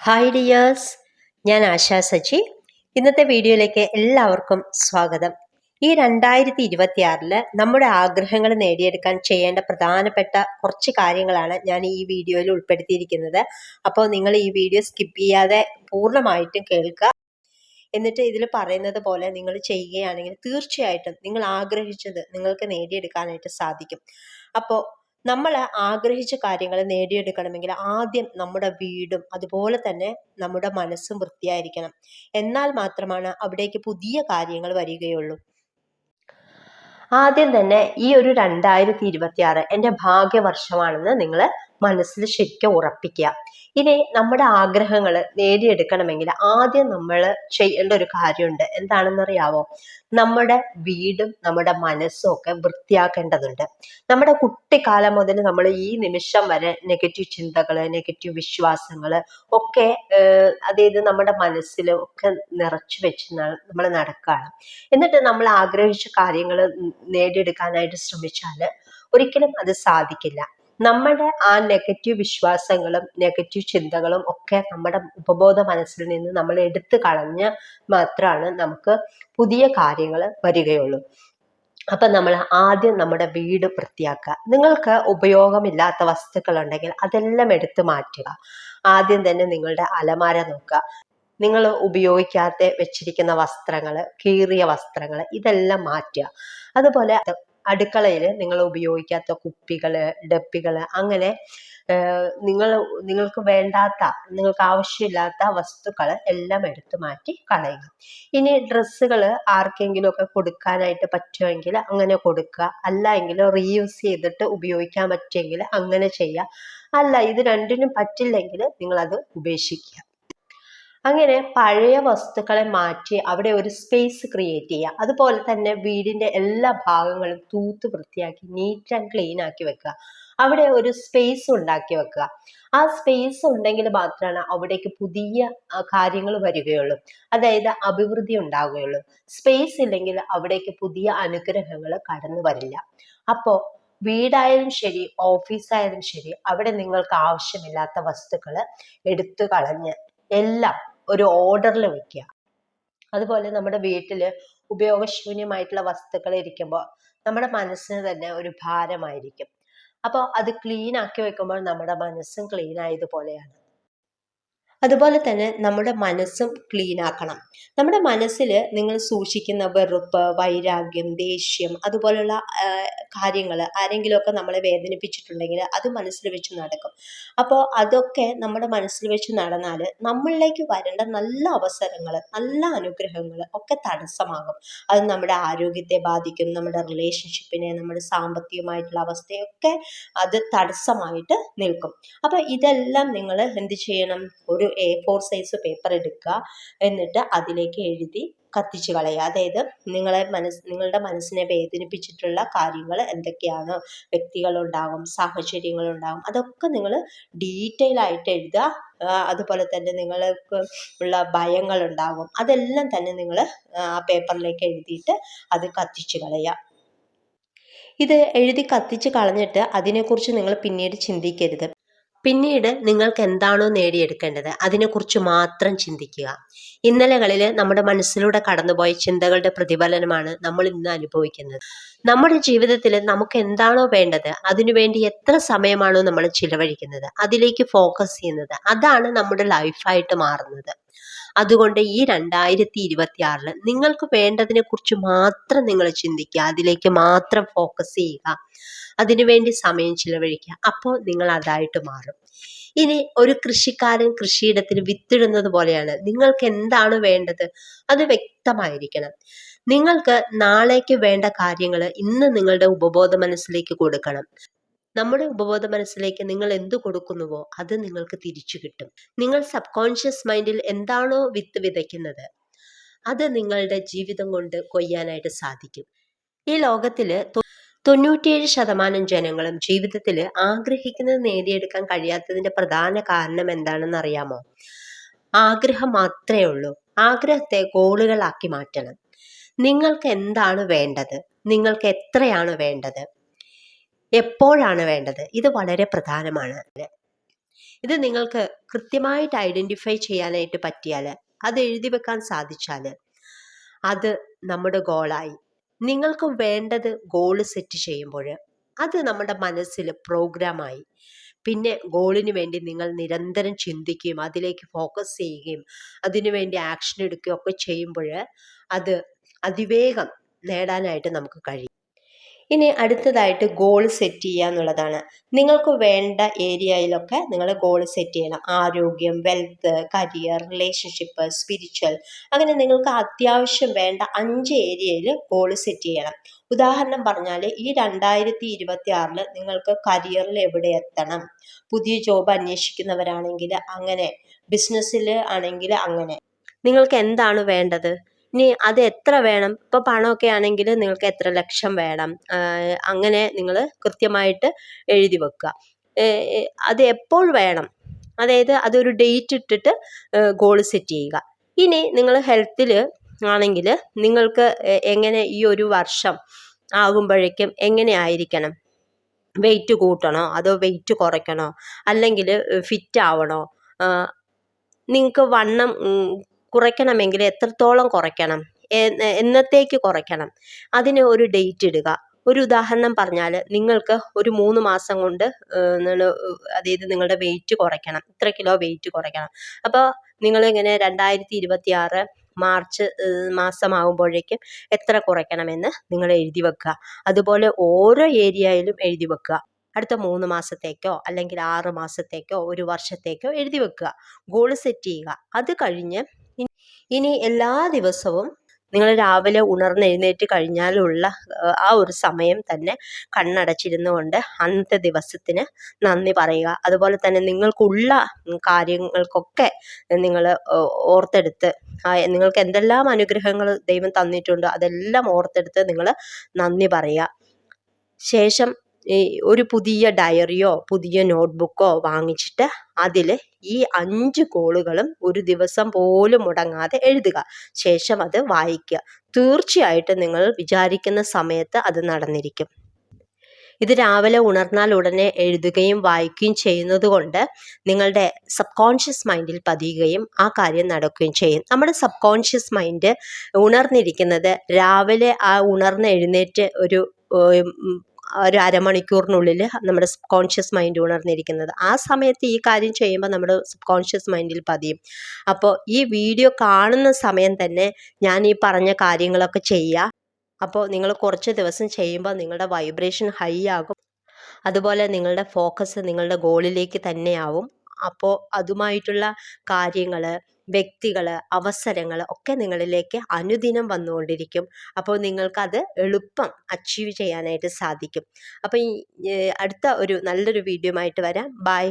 Hi dears ഞാൻ ആശാ സജി ഇന്നത്തെ വീഡിയോയിലേക്ക് എല്ലാവർക്കും സ്വാഗതം. ഈ രണ്ടായിരത്തി ഇരുപത്തി ആറിൽ നമ്മുടെ ആഗ്രഹങ്ങൾ നേടിയെടുക്കാൻ ചെയ്യേണ്ട പ്രധാനപ്പെട്ട കുറച്ച് കാര്യങ്ങളാണ് ഞാൻ ഈ വീഡിയോയിൽ ഉൾപ്പെടുത്തിയിരിക്കുന്നത്. അപ്പോൾ നിങ്ങൾ ഈ വീഡിയോ സ്കിപ്പ് ചെയ്യാതെ പൂർണമായിട്ടും കേൾക്കുക. എന്നിട്ട് ഇതിൽ പറയുന്നത് പോലെ നിങ്ങൾ ചെയ്യുകയാണെങ്കിൽ തീർച്ചയായിട്ടും നിങ്ങൾ ആഗ്രഹിച്ചത് നിങ്ങൾക്ക് നേടിയെടുക്കാനായിട്ട് സാധിക്കും. അപ്പോൾ നമ്മൾ ആഗ്രഹിച്ച കാര്യങ്ങൾ നേടിയെടുക്കണമെങ്കിൽ ആദ്യം നമ്മുടെ വീടും അതുപോലെ തന്നെ നമ്മുടെ മനസ്സും വൃത്തിയായിരിക്കണം. എന്നാൽ മാത്രമാണ് അവിടേക്ക് പുതിയ കാര്യങ്ങൾ വരികയുള്ളൂ. ആദ്യം തന്നെ ഈ ഒരു രണ്ടായിരത്തി ഇരുപത്തി ആറ് എന്റെ ഭാഗ്യവർഷമാണെന്ന് നിങ്ങൾ മനസ്സിൽ ശരിക്കും ഉറപ്പിക്കുക. ഇനി നമ്മുടെ ആഗ്രഹങ്ങൾ നേടിയെടുക്കണമെങ്കിൽ ആദ്യം നമ്മൾ ചെയ്യേണ്ട ഒരു കാര്യമുണ്ട്. എന്താണെന്നറിയാവോ? നമ്മുടെ വീടും നമ്മുടെ മനസ്സും ഒക്കെ വൃത്തിയാക്കേണ്ടതുണ്ട്. നമ്മുടെ കുട്ടിക്കാലം മുതൽ നമ്മൾ ഈ നിമിഷം വരെ നെഗറ്റീവ് ചിന്തകൾ നെഗറ്റീവ് വിശ്വാസങ്ങൾ ഒക്കെ അതായത് നമ്മുടെ മനസ്സിൽ ഒക്കെ നിറച്ചു വെച്ച് നമ്മൾ നടക്കുകയാണ്. എന്നിട്ട് നമ്മൾ ആഗ്രഹിച്ച കാര്യങ്ങൾ നേടിയെടുക്കാനായിട്ട് ശ്രമിച്ചാൽ ഒരിക്കലും അത് സാധിക്കില്ല. നമ്മുടെ ആ നെഗറ്റീവ് വിശ്വാസങ്ങളും നെഗറ്റീവ് ചിന്തകളും ഒക്കെ നമ്മുടെ ഉപബോധ മനസ്സിൽ നിന്ന് നമ്മൾ എടുത്തു കളഞ്ഞ് മാത്രമാണ് നമുക്ക് പുതിയ കാര്യങ്ങൾ വരികയുള്ളൂ. അപ്പൊ നമ്മൾ ആദ്യം നമ്മുടെ വീട് വൃത്തിയാക്കുക. നിങ്ങൾക്ക് ഉപയോഗമില്ലാത്ത വസ്തുക്കൾ ഉണ്ടെങ്കിൽ അതെല്ലാം എടുത്തു മാറ്റുക. ആദ്യം തന്നെ നിങ്ങളുടെ അലമാര നോക്കുക. നിങ്ങൾ ഉപയോഗിക്കാതെ വെച്ചിരിക്കുന്ന വസ്ത്രങ്ങൾ കീറിയ വസ്ത്രങ്ങൾ ഇതെല്ലാം മാറ്റുക. അതുപോലെ അടുക്കളയിൽ നിങ്ങൾ ഉപയോഗിക്കാത്ത കുപ്പികൾ ഡപ്പികൾ അങ്ങനെ നിങ്ങൾ നിങ്ങൾക്ക് വേണ്ടാത്ത നിങ്ങൾക്ക് ആവശ്യമില്ലാത്ത വസ്തുക്കൾ എല്ലാം എടുത്തു മാറ്റി കളയുക. ഇനി ഡ്രസ്സുകൾ ആർക്കെങ്കിലും ഒക്കെ കൊടുക്കാനായിട്ട് പറ്റുമെങ്കിൽ അങ്ങനെ കൊടുക്കുക. അല്ല എങ്കിൽ റീയൂസ് ചെയ്തിട്ട് ഉപയോഗിക്കാൻ പറ്റുമെങ്കിൽ അങ്ങനെ ചെയ്യുക. അല്ല ഇത് രണ്ടിനും പറ്റില്ലെങ്കിൽ നിങ്ങളത് ഉപേക്ഷിക്കുക. അങ്ങനെ പഴയ വസ്തുക്കളെ മാറ്റി അവിടെ ഒരു സ്പേസ് ക്രിയേറ്റ് ചെയ്യുക. അതുപോലെ തന്നെ വീടിന്റെ എല്ലാ ഭാഗങ്ങളും തൂത്ത് വൃത്തിയാക്കി നീറ്റ് ആൻഡ് ക്ലീൻ ആക്കി വെക്കുക. അവിടെ ഒരു സ്പേസ് ഉണ്ടാക്കി വെക്കുക. ആ സ്പേസ് ഉണ്ടെങ്കിൽ മാത്രമാണ് അവിടേക്ക് പുതിയ കാര്യങ്ങൾ വരികയുള്ളൂ. അതായത് അഭിവൃദ്ധി ഉണ്ടാവുകയുള്ളൂ. സ്പേസ് ഇല്ലെങ്കിൽ അവിടേക്ക് പുതിയ അനുഗ്രഹങ്ങൾ കടന്നു വരില്ല. അപ്പോൾ വീടായാലും ശരി ഓഫീസായാലും ശരി അവിടെ നിങ്ങൾക്ക് ആവശ്യമില്ലാത്ത വസ്തുക്കൾ എടുത്തു കളഞ്ഞ് എല്ലാം ഒരു ഓർഡറിൽ വെക്കുക അതുപോലെ നമ്മുടെ വീട്ടിൽ ഉപയോഗശൂന്യമായിട്ടുള്ള വസ്തുക്കൾ ഇരിക്കുമ്പോൾ നമ്മുടെ മനസ്സിന് തന്നെ ഒരു ഭാരമായിരിക്കും. അപ്പോൾ അത് ക്ലീൻ ആക്കി വെക്കുമ്പോൾ നമ്മുടെ മനസ്സും ക്ലീൻ ആയതുപോലെയാണ്. അതുപോലെ തന്നെ നമ്മുടെ മനസ്സും ക്ലീൻ ആക്കണം. നമ്മുടെ മനസ്സിൽ നിങ്ങൾ സൂക്ഷിക്കുന്ന വെറുപ്പ് വൈരാഗ്യം ദേഷ്യം അതുപോലെയുള്ള കാര്യങ്ങൾ ആരെങ്കിലുമൊക്കെ നമ്മളെ വേദനിപ്പിച്ചിട്ടുണ്ടെങ്കിൽ അത് മനസ്സിൽ വെച്ച് നടക്കും. അപ്പോൾ അതൊക്കെ നമ്മുടെ മനസ്സിൽ വെച്ച് നടന്നാൽ നമ്മളിലേക്ക് വരേണ്ട നല്ല അവസരങ്ങൾ നല്ല അനുഗ്രഹങ്ങൾ ഒക്കെ തടസ്സമാകും. അത് നമ്മുടെ ആരോഗ്യത്തെ ബാധിക്കും നമ്മുടെ റിലേഷൻഷിപ്പിനെ നമ്മുടെ സാമ്പത്തികമായിട്ടുള്ള അവസ്ഥയൊക്കെ അത് തടസ്സമായിട്ട് നിൽക്കും. അപ്പോൾ ഇതെല്ലാം നിങ്ങൾ എന്ത് ചെയ്യണം? ഒരു എ ഫോർ സൈസ് പേപ്പർ എടുക്കുക. എന്നിട്ട് അതിലേക്ക് എഴുതി കത്തിച്ച് കളയുക. അതായത് നിങ്ങളെ മനസ് നിങ്ങളുടെ മനസ്സിനെ വേദനിപ്പിച്ചിട്ടുള്ള കാര്യങ്ങൾ എന്തൊക്കെയാണ്? വ്യക്തികളുണ്ടാകും സാഹചര്യങ്ങളുണ്ടാകും. അതൊക്കെ നിങ്ങൾ ഡീറ്റെയിൽ ആയിട്ട് എഴുതുക. അതുപോലെ തന്നെ നിങ്ങൾക്ക് ഉള്ള ഭയങ്ങളുണ്ടാകും. അതെല്ലാം തന്നെ നിങ്ങൾ ആ പേപ്പറിലേക്ക് എഴുതിയിട്ട് അത് കത്തിച്ച് കളയുക. ഇത് എഴുതി കത്തിച്ച് കളഞ്ഞിട്ട് അതിനെക്കുറിച്ച് നിങ്ങൾ പിന്നീട് ചിന്തിക്കരുത്. പിന്നീട് നിങ്ങൾക്ക് എന്താണോ നേടിയെടുക്കേണ്ടത് അതിനെക്കുറിച്ച് മാത്രം ചിന്തിക്കുക. ഇന്നലകളിൽ നമ്മുടെ മനസ്സിലൂടെ കടന്നുപോയ ചിന്തകളുടെ പ്രതിഫലനമാണ് നമ്മൾ ഇന്ന് അനുഭവിക്കുന്നത്. നമ്മുടെ ജീവിതത്തിൽ നമുക്ക് എന്താണോ വേണ്ടത് അതിനുവേണ്ടി എത്ര സമയമാണോ നമ്മൾ ചിലവഴിക്കുന്നത് അതിലേക്ക് ഫോക്കസ് ചെയ്യുന്നത് അതാണ് നമ്മുടെ ലൈഫായിട്ട് മാറുന്നത്. അതുകൊണ്ട് ഈ രണ്ടായിരത്തി ഇരുപത്തി നിങ്ങൾക്ക് വേണ്ടതിനെ കുറിച്ച് മാത്രം നിങ്ങൾ ചിന്തിക്കുക. അതിലേക്ക് മാത്രം ഫോക്കസ് ചെയ്യുക. അതിനുവേണ്ടി സമയം ചിലവഴിക്കുക. അപ്പോൾ നിങ്ങൾ അതായിട്ട് മാറും. ഇനി ഒരു കൃഷിക്കാരൻ കൃഷിയിടത്തിൽ വിത്തിടുന്നത് പോലെയാണ്. നിങ്ങൾക്ക് എന്താണ് വേണ്ടത്? അത് വ്യക്തമായിരിക്കണം. നിങ്ങൾക്ക് നാളേക്ക് വേണ്ട കാര്യങ്ങൾ ഇന്ന് നിങ്ങളുടെ ഉപബോധ മനസ്സിലേക്ക് കൊടുക്കണം. നമ്മുടെ ഉപബോധ മനസ്സിലേക്ക് നിങ്ങൾ എന്തു കൊടുക്കുന്നുവോ അത് നിങ്ങൾക്ക് തിരിച്ചു കിട്ടും. നിങ്ങൾ സബ് കോൺഷ്യസ് മൈൻഡിൽ എന്താണോ വിത്ത് വിതയ്ക്കുന്നത് അത് നിങ്ങളുടെ ജീവിതം കൊണ്ട് കൊയ്യാനായിട്ട് സാധിക്കും. ഈ ലോകത്തിൽ തൊണ്ണൂറ്റിയേഴ് ശതമാനം ജനങ്ങളും ജീവിതത്തിൽ ആഗ്രഹിക്കുന്നത് നേടിയെടുക്കാൻ കഴിയാത്തതിന്റെ പ്രധാന കാരണം എന്താണെന്ന് അറിയാമോ? ആഗ്രഹം മാത്രമേ ഉള്ളൂ. ആഗ്രഹത്തെ ഗോളുകളാക്കി മാറ്റണം. നിങ്ങൾക്ക് എന്താണ് വേണ്ടത്? നിങ്ങൾക്ക് എത്രയാണ് വേണ്ടത്? എപ്പോഴാണ് വേണ്ടത്? ഇത് വളരെ പ്രധാനമാണ്. ഇത് നിങ്ങൾക്ക് കൃത്യമായിട്ട് ഐഡന്റിഫൈ ചെയ്യാനായിട്ട് പറ്റിയാൽ അത് എഴുതി വെക്കാൻ സാധിച്ചാൽ അത് നമ്മുടെ ഗോളായി. നിങ്ങൾക്ക് വേണ്ടത് ഗോൾ സെറ്റ് ചെയ്യുമ്പോൾ അത് നമ്മുടെ മനസ്സിൽ പ്രോഗ്രാമായി. പിന്നെ ഗോളിന് വേണ്ടി നിങ്ങൾ നിരന്തരം ചിന്തിക്കുകയും അതിലേക്ക് ഫോക്കസ് ചെയ്യുകയും അതിനുവേണ്ടി ആക്ഷൻ എടുക്കുകയും ഒക്കെ ചെയ്യുമ്പോൾ അത് അതിവേഗം നേടാനായിട്ട് നമുക്ക് കഴിയും. ഇനി അടുത്തതായിട്ട് ഗോൾ സെറ്റ് ചെയ്യുക എന്നുള്ളതാണ്. നിങ്ങൾക്ക് വേണ്ട ഏരിയയിലൊക്കെ നിങ്ങൾ ഗോൾ സെറ്റ് ചെയ്യണം. ആരോഗ്യം വെൽത്ത് കരിയർ റിലേഷൻഷിപ്പ് സ്പിരിച്വൽ അങ്ങനെ നിങ്ങൾക്ക് അത്യാവശ്യം വേണ്ട അഞ്ച് ഏരിയയിൽ ഗോൾ സെറ്റ് ചെയ്യണം. ഉദാഹരണം പറഞ്ഞാൽ ഈ രണ്ടായിരത്തി ഇരുപത്തി ആറിൽ നിങ്ങൾക്ക് കരിയറിൽ എവിടെ എത്തണം? പുതിയ ജോബ് അന്വേഷിക്കുന്നവരാണെങ്കിൽ അങ്ങനെ. ബിസിനസ്സിൽ ആണെങ്കിൽ അങ്ങനെ. നിങ്ങൾക്ക് എന്താണ് വേണ്ടത്? ഇനി അത് എത്ര വേണം? ഇപ്പോൾ പണമൊക്കെ ആണെങ്കിൽ നിങ്ങൾക്ക് എത്ര ലക്ഷം വേണം? അങ്ങനെ നിങ്ങൾ കൃത്യമായിട്ട് എഴുതി വെക്കുക. അത് എപ്പോൾ വേണം? അതായത് അതൊരു ഡേറ്റ് ഇട്ടിട്ട് ഗോൾ സെറ്റ് ചെയ്യുക. ഇനി നിങ്ങൾ ഹെൽത്തിൽ ആണെങ്കിൽ നിങ്ങൾക്ക് എങ്ങനെ ഈ ഒരു വർഷം ആകുമ്പോഴേക്കും എങ്ങനെ ആയിരിക്കണം? വെയിറ്റ് കൂട്ടണോ? അതോ വെയിറ്റ് കുറയ്ക്കണോ? അല്ലെങ്കിൽ ഫിറ്റ് ആവണോ? നിങ്ങൾക്ക് വണ്ണം കുറയ്ക്കണമെങ്കിൽ എത്രത്തോളം കുറയ്ക്കണം? എന്നത്തേക്ക് കുറയ്ക്കണം? അതിന് ഒരു ഡേറ്റ് ഇടുക. ഒരു ഉദാഹരണം പറഞ്ഞാൽ നിങ്ങൾക്ക് ഒരു മൂന്ന് മാസം കൊണ്ട് അതായത് നിങ്ങളുടെ വെയിറ്റ് കുറയ്ക്കണം. ഇത്ര കിലോ വെയിറ്റ് കുറയ്ക്കണം. അപ്പോൾ നിങ്ങളിങ്ങനെ രണ്ടായിരത്തി ഇരുപത്തി ആറ് മാർച്ച് മാസമാകുമ്പോഴേക്കും എത്ര കുറയ്ക്കണമെന്ന് നിങ്ങൾ എഴുതി വെക്കുക. അതുപോലെ ഓരോ ഏരിയയിലും എഴുതി വെക്കുക. അടുത്ത മൂന്ന് മാസത്തേക്കോ അല്ലെങ്കിൽ ആറ് മാസത്തേക്കോ ഒരു വർഷത്തേക്കോ എഴുതി വെക്കുക. ഗോൾ സെറ്റ് ചെയ്യുക. അത് കഴിഞ്ഞ് ഇനി എല്ലാ ദിവസവും നിങ്ങൾ രാവിലെ ഉണർന്നെഴുന്നേറ്റ് കഴിഞ്ഞാലുള്ള ആ ഒരു സമയം തന്നെ കണ്ണടച്ചിരുന്നു കൊണ്ട് അന്നത്തെ ദിവസത്തിന് നന്ദി പറയുക. അതുപോലെ തന്നെ നിങ്ങൾക്കുള്ള കാര്യങ്ങൾക്കൊക്കെ നിങ്ങൾ ഓർത്തെടുത്ത് നിങ്ങൾക്ക് എന്തെല്ലാം അനുഗ്രഹങ്ങൾ ദൈവം തന്നിട്ടുണ്ടോ അതെല്ലാം ഓർത്തെടുത്ത് നിങ്ങൾ നന്ദി പറയുക. ശേഷം ഒരു പുതിയ ഡയറിയോ പുതിയ നോട്ട്ബുക്കോ വാങ്ങിച്ചിട്ട് അതിൽ ഈ അഞ്ച് കോളുകളും ഒരു ദിവസം പോലും മുടങ്ങാതെ എഴുതുക. ശേഷം അത് വായിക്കുക. തീർച്ചയായിട്ടും നിങ്ങൾ വിചാരിക്കുന്ന സമയത്ത് അത് നടന്നിരിക്കും. ഇത് രാവിലെ ഉണർന്നാൽ ഉടനെ എഴുതുകയും വായിക്കുകയും ചെയ്യുന്നത് കൊണ്ട് നിങ്ങളുടെ സബ് കോൺഷ്യസ് മൈൻഡിൽ പതിയുകയും ആ കാര്യം നടക്കുകയും ചെയ്യും. നമ്മുടെ സബ് കോൺഷ്യസ് മൈൻഡ് ഉണർന്നിരിക്കുന്നത് രാവിലെ ആ ഉണർന്ന് എഴുന്നേറ്റ് ഒരു ഒരു അരമണിക്കൂറിനുള്ളിൽ നമ്മുടെ സബ് കോൺഷ്യസ് മൈൻഡ് ഉണർന്നിരിക്കുന്നത്. ആ സമയത്ത് ഈ കാര്യം ചെയ്യുമ്പോൾ നമ്മുടെ സബ് കോൺഷ്യസ് മൈൻഡിൽ പതിയും. അപ്പോൾ ഈ വീഡിയോ കാണുന്ന സമയം തന്നെ ഞാൻ ഈ പറഞ്ഞ കാര്യങ്ങളൊക്കെ ചെയ്യുക അപ്പോൾ നിങ്ങൾ കുറച്ച് ദിവസം ചെയ്യുമ്പോൾ നിങ്ങളുടെ വൈബ്രേഷൻ ഹൈ ആകും. അതുപോലെ നിങ്ങളുടെ ഫോക്കസ് നിങ്ങളുടെ ഗോളിലേക്ക് തന്നെയാവും അപ്പോൾ അതുമായിട്ടുള്ള കാര്യങ്ങൾ വ്യക്തികൾ അവസരങ്ങൾ ഒക്കെ നിങ്ങളിലേക്ക് അനുദിനം വന്നുകൊണ്ടിരിക്കും. അപ്പോൾ നിങ്ങൾക്കത് എളുപ്പം അച്ചീവ് ചെയ്യാനായിട്ട് സാധിക്കും. അപ്പോൾ ഈ അടുത്ത ഒരു നല്ലൊരു വീഡിയോ ആയിട്ട് വരാം. ബൈ.